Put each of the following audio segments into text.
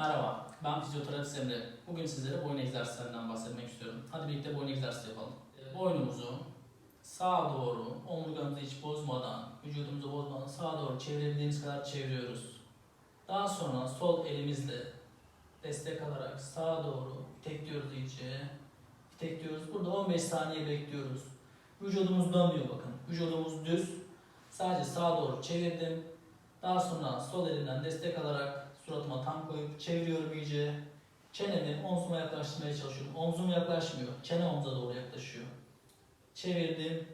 Merhaba, ben fizyoterapist Emre. Bugün sizlere boyun egzersizlerinden bahsetmek istiyorum. Hadi birlikte boyun egzersizi yapalım. Ee, Boynumuzu sağa doğru, omurgamızı hiç bozmadan, vücudumuzu bozmadan sağa doğru çevirebildiğimiz kadar çeviriyoruz. Daha sonra sol elimizle destek alarak sağa doğru itekliyoruz iyice. İtekliyoruz. Burada 15 saniye bekliyoruz. Vücudumuz dönmüyor bakın. Vücudumuz düz. Sadece sağa doğru çevirdim. Daha sonra sol elimden destek alarak suratıma tam koyup çeviriyorum iyice. Çenemi omzuma yaklaştırmaya çalışıyorum. Omzum yaklaşmıyor. Çene omza doğru yaklaşıyor. Çevirdim.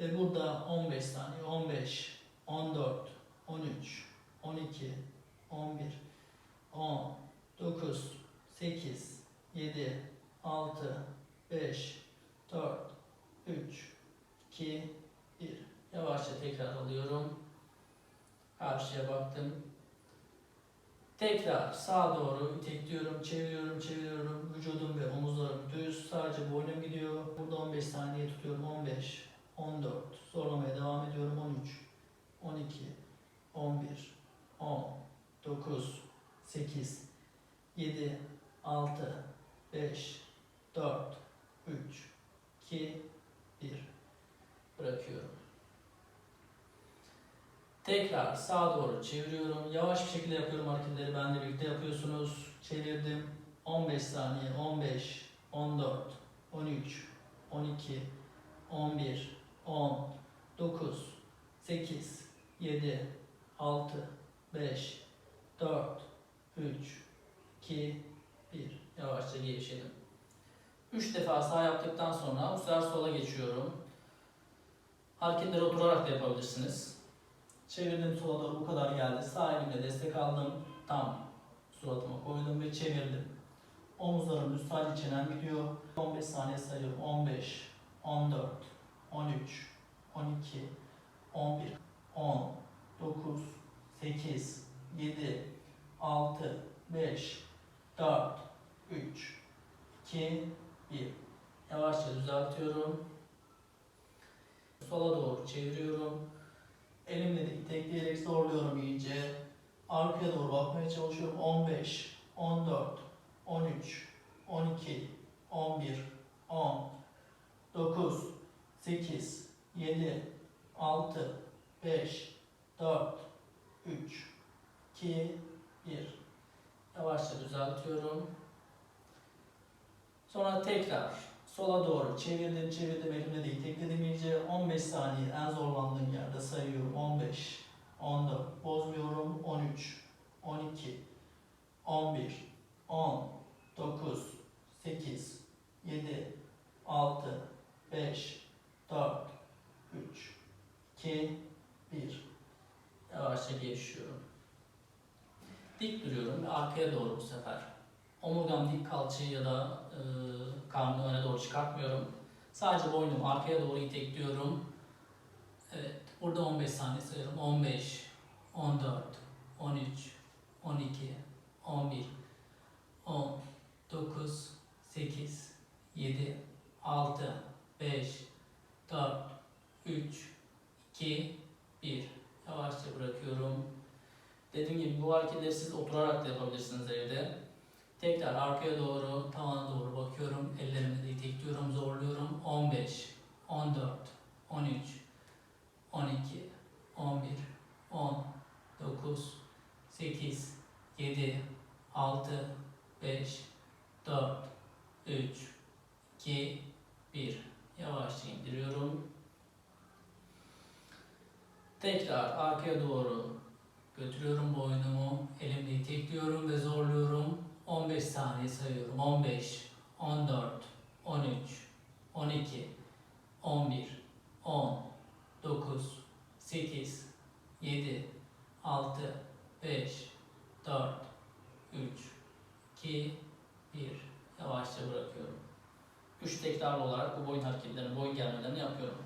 Ve burada 15 saniye. 15, 14, 13, 12, 11, 10, 9, 8, 7, 6, 5, 4, 3, 2, 1. Yavaşça tekrar alıyorum. Karşıya baktım. Tekrar sağa doğru itekliyorum, çeviriyorum, çeviriyorum. Vücudum ve omuzlarım düz. Sadece boynum gidiyor. Burada 15 saniye tutuyorum. 15, 14. Zorlamaya devam ediyorum. 13, 12, 11, 10, 9, 8, 7, 6, 5, 4, 3, 2, 1. Bırakıyorum. Tekrar sağa doğru çeviriyorum. Yavaş bir şekilde yapıyorum hareketleri. Ben de birlikte yapıyorsunuz. Çevirdim. 15 saniye. 15, 14, 13, 12, 11, 10, 9, 8, 7, 6, 5, 4, 3, 2, 1. Yavaşça gevşedim. 3 defa sağ yaptıktan sonra bu sefer sola geçiyorum. Hareketleri oturarak da yapabilirsiniz. Çevirdim sola doğru bu kadar geldi. Sağ elimle destek aldım. Tam suratıma koydum ve çevirdim. Omuzlarım düz sadece çenem gidiyor. 15 saniye sayıyorum. 15, 14, 13, 12, 11, 10, 9, 8, 7, 6, 5, 4, 3, 2, 1. Yavaşça düzeltiyorum. Sola doğru çeviriyorum. Elimle de itekleyerek zorluyorum iyice. Arkaya doğru bakmaya çalışıyorum. 15, 14, 13, 12, 11, 10, 9, 8, 7, 6, 5, 4, 3, 2, 1. Yavaşça düzeltiyorum. Sonra tekrar sola doğru çevirdim çevirdim elimle de itekledim iyice 15 saniye en zorlandığım yerde sayıyorum 15 14 bozmuyorum 13 12 11 10 9 8 7 6 5 4 3 2 1 Yavaşça gevşiyorum. Dik duruyorum ve arkaya doğru bu sefer. Omurgam dik kalçayı ya da e, karnını öne doğru çıkartmıyorum. Sadece boynumu arkaya doğru itekliyorum. Evet, burada 15 saniye sayıyorum. 15, 14, 13, 12, 11, 10, 9, 8, 7, 6, 5, 4, 3, 2, 1. Yavaşça bırakıyorum. Dediğim gibi bu hareketleri siz oturarak da yapabilirsiniz evde. Tekrar arkaya doğru, tavana doğru bakıyorum. Ellerimi de itekliyorum, zorluyorum. 15, 14, 13, 12, 11, 10, 9, 8, 7, 6, 5, 4, 3, 2, 1. Yavaşça indiriyorum. Tekrar arkaya doğru götürüyorum boynumu. Elimle itekliyorum ve zorluyorum. 15 saniye sayıyorum. 15, 14, 13, 12, 11, 10, 9, 8, 7, 6, 5, 4, 3, 2, 1. Yavaşça bırakıyorum. 3 tekrarlı olarak bu boyun hareketlerini, boyun germelerini yapıyorum.